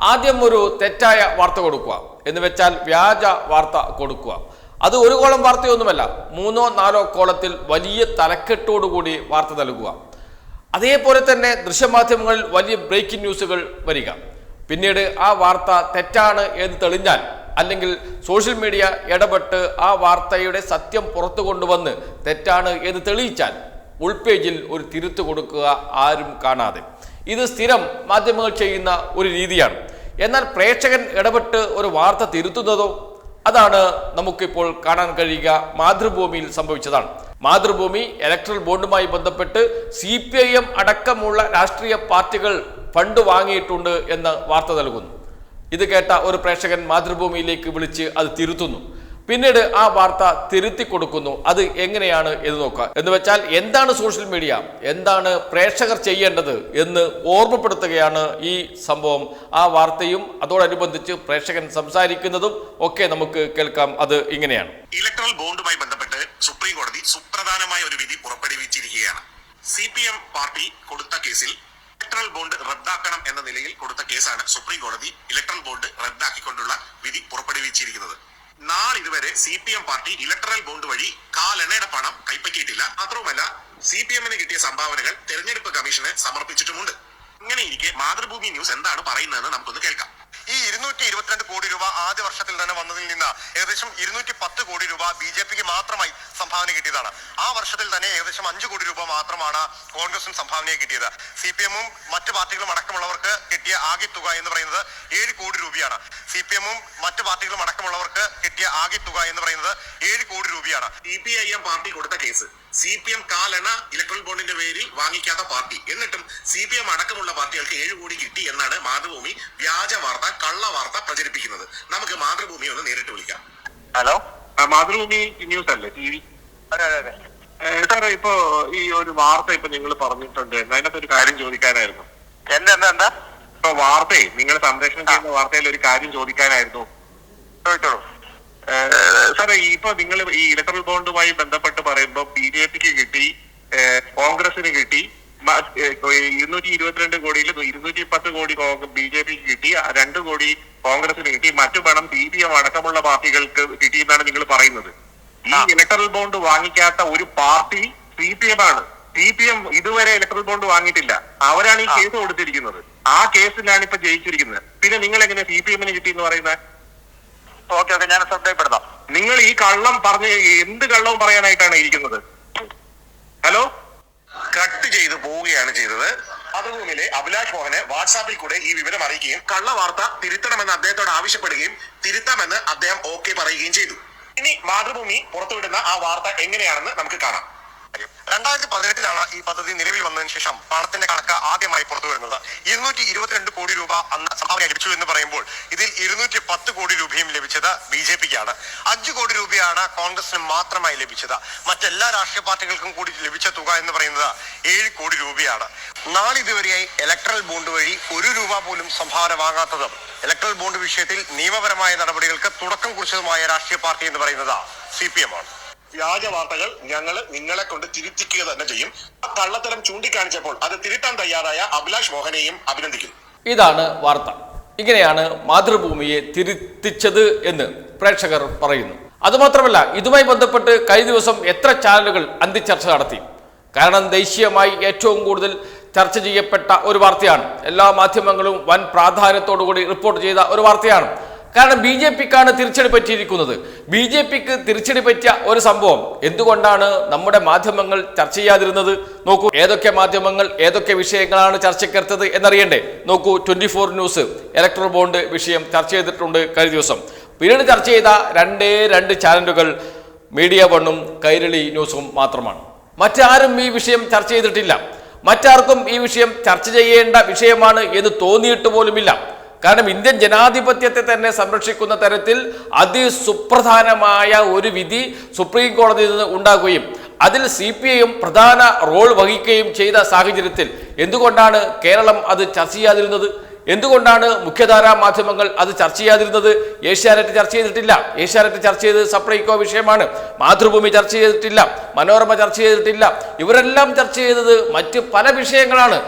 ആദ്യം ഒരു തെറ്റായ വാർത്ത കൊടുക്കുക എന്ന് വെച്ചാൽ വ്യാജ വാർത്ത കൊടുക്കുക. അത് ഒരു കോളം വാർത്തയൊന്നുമല്ല മൂന്നോ നാലോ കോളത്തിൽ വലിയ തലക്കെട്ടോടുകൂടി വാർത്ത നൽകുക. അതേപോലെ തന്നെ ദൃശ്യമാധ്യമങ്ങളിൽ വലിയ ബ്രേക്കിംഗ് ന്യൂസുകൾ വരിക. പിന്നീട് ആ വാർത്ത തെറ്റാണ് എന്ന് തെളിഞ്ഞാൽ അല്ലെങ്കിൽ സോഷ്യൽ മീഡിയ ഇടപെട്ട് ആ വാർത്തയുടെ സത്യം പുറത്തു കൊണ്ടുവന്ന് തെറ്റാണ് എന്ന് തെളിയിച്ചാൽ ഉൾപേജിൽ ഒരു തിരുത്ത് കൊടുക്കുക ആരും കാണാതെ. ഇത് സ്ഥിരം മാധ്യമങ്ങൾ ചെയ്യുന്ന ഒരു രീതിയാണ്. എന്നാൽ പ്രേക്ഷകൻ ഇടപെട്ട് ഒരു വാർത്ത തിരുത്തുന്നതോ അതാണ് നമുക്കിപ്പോൾ കാണാൻ കഴിയുക. മാതൃഭൂമിയിൽ സംഭവിച്ചതാണ്. മാതൃഭൂമി ഇലക്ട്രൽ ബോണ്ടുമായി ബന്ധപ്പെട്ട് സി പി ഐ എം അടക്കമുള്ള രാഷ്ട്രീയ പാർട്ടികൾ ഫണ്ട് വാങ്ങിയിട്ടുണ്ട് എന്ന് വാർത്ത നൽകുന്നു. ഇത് കേട്ട ഒരു പ്രേക്ഷകൻ മാതൃഭൂമിയിലേക്ക് വിളിച്ച് അത് തിരുത്തുന്നു. പിന്നീട് ആ വാർത്ത തിരുത്തി കൊടുക്കുന്നു. അത് എങ്ങനെയാണ് എന്ന് നോക്കുക. എന്ന് വെച്ചാൽ എന്താണ് സോഷ്യൽ മീഡിയ? എന്താണ് പ്രേക്ഷകർ ചെയ്യേണ്ടത് എന്ന് ഓർമ്മപ്പെടുത്തുകയാണ് ഈ സംഭവം. ആ വാർത്തയും അതോടനുബന്ധിച്ച് പ്രേക്ഷകൻ സംസാരിക്കുന്നതും ഒക്കെ നമുക്ക് കേൾക്കാം. അത് ഇങ്ങനെയാണ്. ഇലക്ട്രൽ ബോണ്ടുമായി ബന്ധപ്പെട്ട് സുപ്രീം കോടതി സുപ്രധാനമായ ഒരു വിധി പുറപ്പെടുവിച്ചിരിക്കുകയാണ്. സി പി എം പാർട്ടി കൊടുത്ത കേസിൽ ഇലക്ട്രൽ ബോണ്ട് റദ്ദാക്കണം എന്ന നിലയിൽ കൊടുത്ത കേസാണ് സുപ്രീം കോടതി ഇലക്ട്രൽ ബോണ്ട് റദ്ദാക്കിക്കൊണ്ടുള്ള വിധി പുറപ്പെടുവിച്ചിരിക്കുന്നത്. നാളിതുവരെ C P M party electoral bond വഴി കാലെണ്ണയുടെ പണം കൈപ്പറ്റിയിട്ടില്ല. മാത്രവുമല്ല സി പി എമ്മിന് കിട്ടിയ സംഭാവനകൾ തെരഞ്ഞെടുപ്പ് കമ്മീഷന് സമർപ്പിച്ചിട്ടുമുണ്ട്. ഇങ്ങനെയിരിക്കെ മാതൃഭൂമി ന്യൂസ് എന്താണ് പറയുന്നതെന്ന് നമുക്കൊന്ന് കേൾക്കാം. ഈ ഇരുന്നൂറ്റി ഇരുപത്തിരണ്ട് കോടി രൂപ ആദ്യ വർഷത്തിൽ തന്നെ വന്നതിൽ നിന്ന് ഏകദേശം ഇരുന്നൂറ്റി പത്ത് കോടി രൂപ ബി ജെ പിക്ക് മാത്രമായി സംഭാവന കിട്ടിയതാണ്. ആ വർഷത്തിൽ തന്നെ ഏകദേശം അഞ്ച് കോടി രൂപ മാത്രമാണ് കോൺഗ്രസിന് സംഭാവനയെ കിട്ടിയത്. സി പി എമ്മും മറ്റു പാർട്ടികളും അടക്കമുള്ളവർക്ക് കിട്ടിയ ആകെ തുക എന്ന് പറയുന്നത് ഏഴ് കോടി രൂപയാണ്. സി പി എമ്മും മറ്റു പാർട്ടികളും അടക്കമുള്ളവർക്ക് കിട്ടിയ ആകെ തുക എന്ന് പറയുന്നത് ഏഴ് കോടി രൂപയാണ്. C P I M party കൊടുത്ത കേസ് സി പി എം കാലെണ്ണ ഇലക്ട്രൽ ബോണ്ടിന്റെ പേരിൽ വാങ്ങിക്കാത്ത പാർട്ടി. എന്നിട്ടും സി പി എം അടക്കമുള്ള പാർട്ടികൾക്ക് ഏഴ് കോടി കിട്ടി എന്നാണ് മാതൃഭൂമി വ്യാജ വാർത്ത കള്ള വാർത്ത പ്രചരിപ്പിക്കുന്നത്. നമുക്ക് മാതൃഭൂമി ഒന്ന് നേരിട്ട് വിളിക്കാം. ഹലോ? മാതൃഭൂമി ന്യൂസ് അല്ലേ ടി വി? സാറേ ഇപ്പോ ഈ ഒരു വാർത്ത ഇപ്പൊ നിങ്ങൾ പറഞ്ഞിട്ടുണ്ട്. അതിനകത്ത് ഒരു കാര്യം ചോദിക്കാനായിരുന്നു. എന്താ എന്താ എന്താ? ഇപ്പൊ വാർത്തയെ നിങ്ങൾ സംപ്രേഷണം ചെയ്യുന്ന വാർത്തയിൽ ഒരു കാര്യം ചോദിക്കാനായിരുന്നു. ചോദിച്ചോളൂ. സാറേ ഇപ്പൊ നിങ്ങൾ ഈ ഇലക്ട്രൽ ബോണ്ടുമായി ബന്ധപ്പെട്ട് പറയുമ്പോൾ ബി ജെ പിക്ക് കിട്ടി കോൺഗ്രസിന് കിട്ടി ഇരുന്നൂറ്റി ഇരുപത്തിരണ്ട് കോടിയിൽ ഇരുന്നൂറ്റി പത്ത് കോടി ബി ജെ പിക്ക് കിട്ടി രണ്ട് കോടി കോൺഗ്രസിന് കിട്ടി മറ്റു പണം സി പി എം അടക്കമുള്ള പാർട്ടികൾക്ക് കിട്ടിയെന്നാണ് നിങ്ങൾ പറയുന്നത്. ഈ ഇലക്ട്രൽ ബോണ്ട് വാങ്ങിക്കാത്ത ഒരു പാർട്ടി സി പി എം ആണ്. സി പി എം ഇതുവരെ ഇലക്ട്രൽ ബോണ്ട് വാങ്ങിയിട്ടില്ല. അവരാണ് ഈ കേസ് കൊടുത്തിരിക്കുന്നത്. ആ കേസിലാണ് ഇപ്പൊ ജയിച്ചിരിക്കുന്നത്. പിന്നെ നിങ്ങൾ എങ്ങനെ സി പി എമ്മിന് കിട്ടി എന്ന് പറയുന്നത്? ഓക്കെ ഓക്കെ ഞാൻ ശ്രദ്ധപ്പെടുത്താം നിങ്ങൾ ഈ കള്ളം പറഞ്ഞ് എന്ത് കള്ളവും പറയാനായിട്ടാണ് ഇരിക്കുന്നത്? ഹലോ? കട്ട് ചെയ്ത് പോവുകയാണ് ചെയ്തത്. മാതൃഭൂമിയിലെ അഭിലാഷ് മോഹന് വാട്സാപ്പിൽ കൂടെ ഈ വിവരം അറിയിക്കുകയും കള്ള വാർത്ത തിരുത്തണമെന്ന് അദ്ദേഹത്തോട് ആവശ്യപ്പെടുകയും തിരുത്താമെന്ന് അദ്ദേഹം ഓക്കെ പറയുകയും ചെയ്തു. ഇനി മാതൃഭൂമി പുറത്തുവിടുന്ന ആ വാർത്ത എങ്ങനെയാണെന്ന് നമുക്ക് കാണാം. രണ്ടായിരത്തി പതിനെട്ടിലാണ് ഈ പദ്ധതി നിലവിൽ വന്നതിന് ശേഷം പണത്തിന്റെ കണക്ക് ആദ്യമായി പുറത്തു വരുന്നത്. ഇരുന്നൂറ്റി ഇരുപത്തിരണ്ട് കോടി രൂപ അന്ന് സംഭാവന ലഭിച്ചു എന്ന് പറയുമ്പോൾ ഇതിൽ ഇരുന്നൂറ്റി പത്ത് കോടി രൂപയും ലഭിച്ചത് ബി ജെ പിക്കാണ്. അഞ്ച് കോടി രൂപയാണ് കോൺഗ്രസിന് മാത്രമായി ലഭിച്ചത്. മറ്റെല്ലാ രാഷ്ട്രീയ പാർട്ടികൾക്കും കൂടി ലഭിച്ച തുക എന്ന് പറയുന്നത് ഏഴ് കോടി രൂപയാണ്. നാളിതുവരെയായി ഇലക്ട്രൽ ബോണ്ട് വഴി ഒരു രൂപ പോലും സംഭാവന വാങ്ങാത്തതും ഇലക്ട്രൽ ബോണ്ട് വിഷയത്തിൽ നിയമപരമായ നടപടികൾക്ക് തുടക്കം കുറിച്ചതുമായ രാഷ്ട്രീയ പാർട്ടി എന്ന് പറയുന്നത് സി പി എം ആണ്. വ്യാജ വാർത്തകൾ ഞങ്ങൾ നിങ്ങളെ കൊണ്ട് തിരുത്തിക്കുക തന്നെ ചെയ്യും. കള്ളത്തരം ചൂണ്ടിക്കാണിച്ചപ്പോൾ അത് തിരുത്താൻ തയ്യാറായ അഭിലാഷ് മോഹനെയും അഭിനന്ദിക്കുന്നു. ഇതാണ് വാർത്ത. ഇങ്ങനെയാണ് മാതൃഭൂമിയെ തിരുത്തിച്ചത് എന്ന് പ്രേക്ഷകർ പറയുന്നു. അതുമാത്രമല്ല ഇതുമായി ബന്ധപ്പെട്ട് കഴിഞ്ഞ ദിവസം എത്ര ചാനലുകൾ അന്തിച്ചർച്ച നടത്തി. കാരണം ദേശീയമായി ഏറ്റവും കൂടുതൽ ചർച്ച ചെയ്യപ്പെട്ട ഒരു വാർത്തയാണ്. എല്ലാ മാധ്യമങ്ങളും വൻ പ്രാധാന്യത്തോടു കൂടി റിപ്പോർട്ട് ചെയ്ത ഒരു വാർത്തയാണ്. കാരണം ബി ജെ പിക്കാണ് തിരിച്ചടി പറ്റിയിരിക്കുന്നത്. ബി ജെ പിക്ക് തിരിച്ചടി പറ്റിയ ഒരു സംഭവം. എന്തുകൊണ്ടാണ് നമ്മുടെ മാധ്യമങ്ങൾ ചർച്ച ചെയ്യാതിരുന്നത്? നോക്കൂ ഏതൊക്കെ മാധ്യമങ്ങൾ ഏതൊക്കെ വിഷയങ്ങളാണ് ചർച്ചയ്ക്കെടുത്തത് എന്നറിയണ്ടേ? നോക്കൂ twenty four news electoral bond വിഷയം ചർച്ച ചെയ്തിട്ടുണ്ട് കഴിഞ്ഞ ദിവസം. പിന്നീട് ചർച്ച ചെയ്ത രണ്ടേ രണ്ട് ചാനലുകൾ മീഡിയ വണ്ണും കൈരളി ന്യൂസും മാത്രമാണ്. മറ്റാരും ഈ വിഷയം ചർച്ച ചെയ്തിട്ടില്ല. മറ്റാർക്കും ഈ വിഷയം ചർച്ച ചെയ്യേണ്ട വിഷയമാണ് എന്ന് തോന്നിയിട്ട് പോലുമില്ല. കാരണം ഇന്ത്യൻ ജനാധിപത്യത്തെ തന്നെ സംരക്ഷിക്കുന്ന തരത്തിൽ അതിസുപ്രധാനമായ ഒരു വിധി സുപ്രീം കോടതിയിൽ നിന്ന് ഉണ്ടാകുകയും അതിൽ സി പി ഐയും പ്രധാന റോൾ വഹിക്കുകയും ചെയ്ത സാഹചര്യത്തിൽ എന്തുകൊണ്ടാണ് കേരളം അത് ചർച്ച ചെയ്യാതിരുന്നത്? എന്തുകൊണ്ടാണ് മുഖ്യധാരാ മാധ്യമങ്ങൾ അത് ചർച്ച ചെയ്യാതിരുന്നത്? ഏഷ്യാനെറ്റ് ചർച്ച ചെയ്തിട്ടില്ല. ഏഷ്യാനെറ്റ് ചർച്ച ചെയ്ത് സപ്ലൈകോ വിഷയമാണ്. മാതൃഭൂമി ചർച്ച ചെയ്തിട്ടില്ല. മനോരമ ചർച്ച ചെയ്തിട്ടില്ല. ഇവരെല്ലാം ചർച്ച ചെയ്തത് മറ്റ് പല വിഷയങ്ങളാണ്.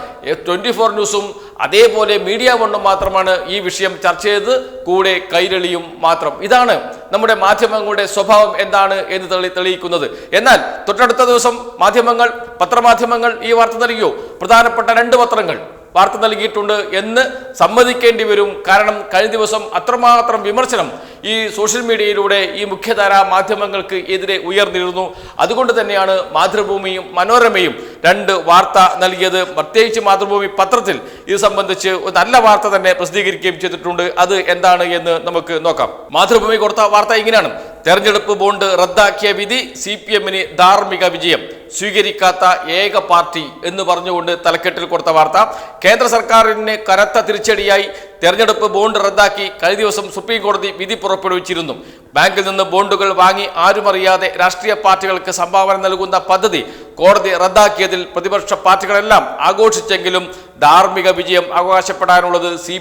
ട്വന്റി ഫോർ ന്യൂസും അതേപോലെ മീഡിയ വണ്ണും മാത്രമാണ് ഈ വിഷയം ചർച്ച ചെയ്ത് കൂടെ കൈരളിയും മാത്രം. ഇതാണ് നമ്മുടെ മാധ്യമങ്ങളുടെ സ്വഭാവം എന്താണ് എന്ന് തെളി തെളിയിക്കുന്നത്. എന്നാൽ തൊട്ടടുത്ത ദിവസം മാധ്യമങ്ങൾ പത്രമാധ്യമങ്ങൾ ഈ വാർത്ത നൽകിയോ? പ്രധാനപ്പെട്ട രണ്ട് പത്രങ്ങൾ. വാർത്ത നൽകിയിട്ടുണ്ട് എന്ന് സമ്മതിക്കേണ്ടി വരും. കാരണം കഴിഞ്ഞ ദിവസം അത്രമാത്രം വിമർശനം ഈ സോഷ്യൽ മീഡിയയിലൂടെ ഈ മുഖ്യധാര മാധ്യമങ്ങൾക്ക് എതിരെ ഉയർന്നിരുന്നു. അതുകൊണ്ട് തന്നെയാണ് മാതൃഭൂമിയും മനോരമയും രണ്ട് വാർത്ത നൽകിയത്. പ്രത്യേകിച്ച് മാതൃഭൂമി പത്രത്തിൽ ഇത് സംബന്ധിച്ച് ഒരു നല്ല വാർത്ത തന്നെ പ്രസിദ്ധീകരിക്കുകയും ചെയ്തിട്ടുണ്ട്. അത് എന്താണ് എന്ന് നമുക്ക് നോക്കാം. മാതൃഭൂമി കൊടുത്ത വാർത്ത ഇങ്ങനെയാണ്. തെരഞ്ഞെടുപ്പ് ബോണ്ട് റദ്ദാക്കിയ വിധി സി പി എമ്മിന് ധാർമ്മിക വിജയം. സ്വീകരിക്കാത്ത ഏക പാർട്ടി എന്ന് പറഞ്ഞുകൊണ്ട് തലക്കെട്ടിൽ കൊടുത്ത വാർത്ത. കേന്ദ്ര സർക്കാരിന് കനത്ത തിരിച്ചടിയായി തെരഞ്ഞെടുപ്പ് ബോണ്ട് റദ്ദാക്കി കഴിഞ്ഞ ദിവസം സുപ്രീം കോടതി വിധി പുറപ്പെടുവിച്ചിരുന്നു. ബാങ്കിൽ നിന്ന് ബോണ്ടുകൾ വാങ്ങി ആരുമറിയാതെ രാഷ്ട്രീയ പാർട്ടികൾക്ക് സംഭാവന നൽകുന്ന പദ്ധതി കോടതി റദ്ദാക്കിയതിൽ പ്രതിപക്ഷ പാർട്ടികളെല്ലാം ആഘോഷിച്ചെങ്കിലും ധാർമ്മിക വിജയം അവകാശപ്പെടാനുള്ളത് സി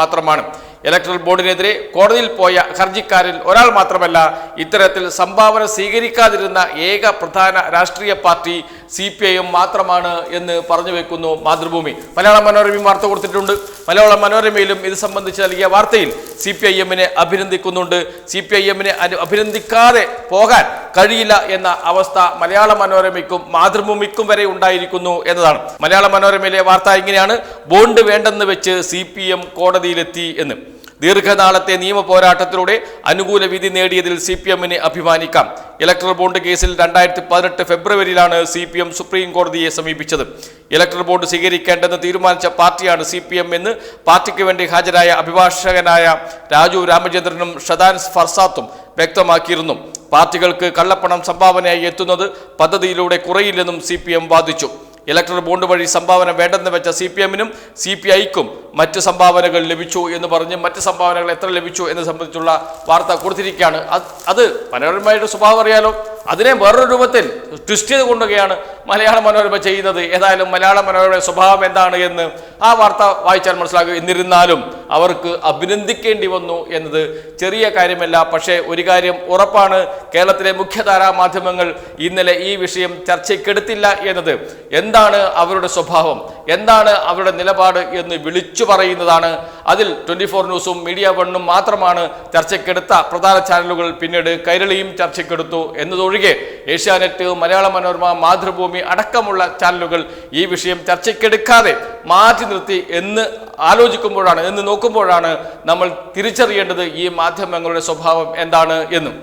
മാത്രമാണ്. ഇലക്ട്രൽ ബോർഡിനെതിരെ കോടതിയിൽ പോയ ഹർജിക്കാരിൽ ഒരാൾ മാത്രമല്ല ഇത്തരത്തിൽ സംഭാവന സ്വീകരിക്കാതിരുന്ന ഏക പ്രധാന രാഷ്ട്രീയ party C P I M മാത്രമാണ് എന്ന് പറഞ്ഞു വെക്കുന്നു മാതൃഭൂമി. മലയാള മനോരമയും വാർത്ത കൊടുത്തിട്ടുണ്ട്. മലയാള മനോരമയിലും ഇത് സംബന്ധിച്ച് നൽകിയ വാർത്തയിൽ സി പി ഐ എമ്മിനെ അഭിനന്ദിക്കുന്നുണ്ട്. സി പി ഐ എമ്മിനെ അഭിനന്ദിക്കാതെ പോകാൻ കഴിയില്ല എന്ന അവസ്ഥ മലയാള മനോരമയ്ക്കും മാതൃഭൂമിക്കും വരെ ഉണ്ടായിരിക്കുന്നു എന്നതാണ്. മലയാള മനോരമയിലെ വാർത്ത ഇങ്ങനെയാണ്. ബോണ്ട് വേണ്ടെന്ന് വെച്ച് സി കോടതിയിലെത്തി എന്ന്. ദീർഘനാളത്തെ നിയമ പോരാട്ടത്തിലൂടെ അനുകൂല വിധി നേടിയതിൽ സി പി എമ്മിനെ അഭിമാനിക്കാം. ഇലക്ട്രൽ ബോണ്ട് കേസിൽ രണ്ടായിരത്തി പതിനെട്ട് ഫെബ്രുവരിയിലാണ് സി പി എം സുപ്രീം കോടതിയെ സമീപിച്ചത്. ഇലക്ട്രൽ ബോണ്ട് സ്വീകരിക്കേണ്ടെന്ന് തീരുമാനിച്ച പാർട്ടിയാണ് സി പി എം എന്ന് പാർട്ടിക്ക് വേണ്ടി ഹാജരായ അഭിഭാഷകനായ രാജു രാമചന്ദ്രനും ഷദാൻസ് ഫർസാത്തും വ്യക്തമാക്കിയിരുന്നു. പാർട്ടികൾക്ക് കള്ളപ്പണം സംഭാവനയായി എത്തുന്നത് പദ്ധതിയിലൂടെ കുറയില്ലെന്നും സി വാദിച്ചു. ഇലക്ട്രൽ ബോണ്ട് വഴി സംഭാവന വേണ്ടെന്ന് വെച്ച സി പി എമ്മിനും സി പി ഐക്കും മറ്റ് സംഭാവനകൾ ലഭിച്ചു എന്ന് പറഞ്ഞ് മറ്റ് സംഭാവനകൾ എത്ര ലഭിച്ചു എന്ന് സംബന്ധിച്ചുള്ള വാർത്ത കൊടുത്തിരിക്കുകയാണ്. അത് മനോരമയുടെ സ്വഭാവം അറിയാലോ. അതിനെ വേറൊരു രൂപത്തിൽ ട്വിസ്റ്റ് ചെയ്ത് കൊണ്ടുകയാണ് മലയാള മനോരമ ചെയ്യുന്നത്? ഏതായാലും മലയാള മനോരമയുടെ സ്വഭാവം എന്താണ് എന്ന് ആ വാർത്ത വായിച്ചാൽ മനസ്സിലാകും. എന്നിരുന്നാലും അവർക്ക് അഭിനന്ദിക്കേണ്ടി വന്നു എന്നത് ചെറിയ കാര്യമല്ല. പക്ഷേ ഒരു കാര്യം ഉറപ്പാണ്. കേരളത്തിലെ മുഖ്യധാരാ മാധ്യമങ്ങൾ ഇന്നലെ ഈ വിഷയം ചർച്ചയ്ക്കെടുത്തില്ല എന്നത് എന്താണ് അവരുടെ സ്വഭാവം? എന്താണ് അവരുടെ നിലപാട് എന്ന് വിളിച്ചു പറയുന്നതാണ്. അതിൽ ട്വന്റി ഫോർ ന്യൂസും മീഡിയ വണ്ണും മാത്രമാണ് ചർച്ചയ്ക്കെടുത്ത പ്രധാന ചാനലുകൾ പിന്നീട് കൈരളിയും ചർച്ചയ്ക്കെടുത്തു എന്നതൊഴികെ ഏഷ്യാനെറ്റ് മലയാള മനോരമ മാതൃഭൂമി അടക്കമുള്ള ചാനലുകൾ ഈ വിഷയം ചർച്ചയ്ക്കെടുക്കാതെ മാറ്റി നിർത്തി എന്ന് ആലോചിക്കുമ്പോഴാണ് എന്ന് നോക്കുമ്പോഴാണ് നമ്മൾ തിരിച്ചറിയേണ്ടത് ഈ മാധ്യമങ്ങളുടെ സ്വഭാവം എന്താണ് എന്നും.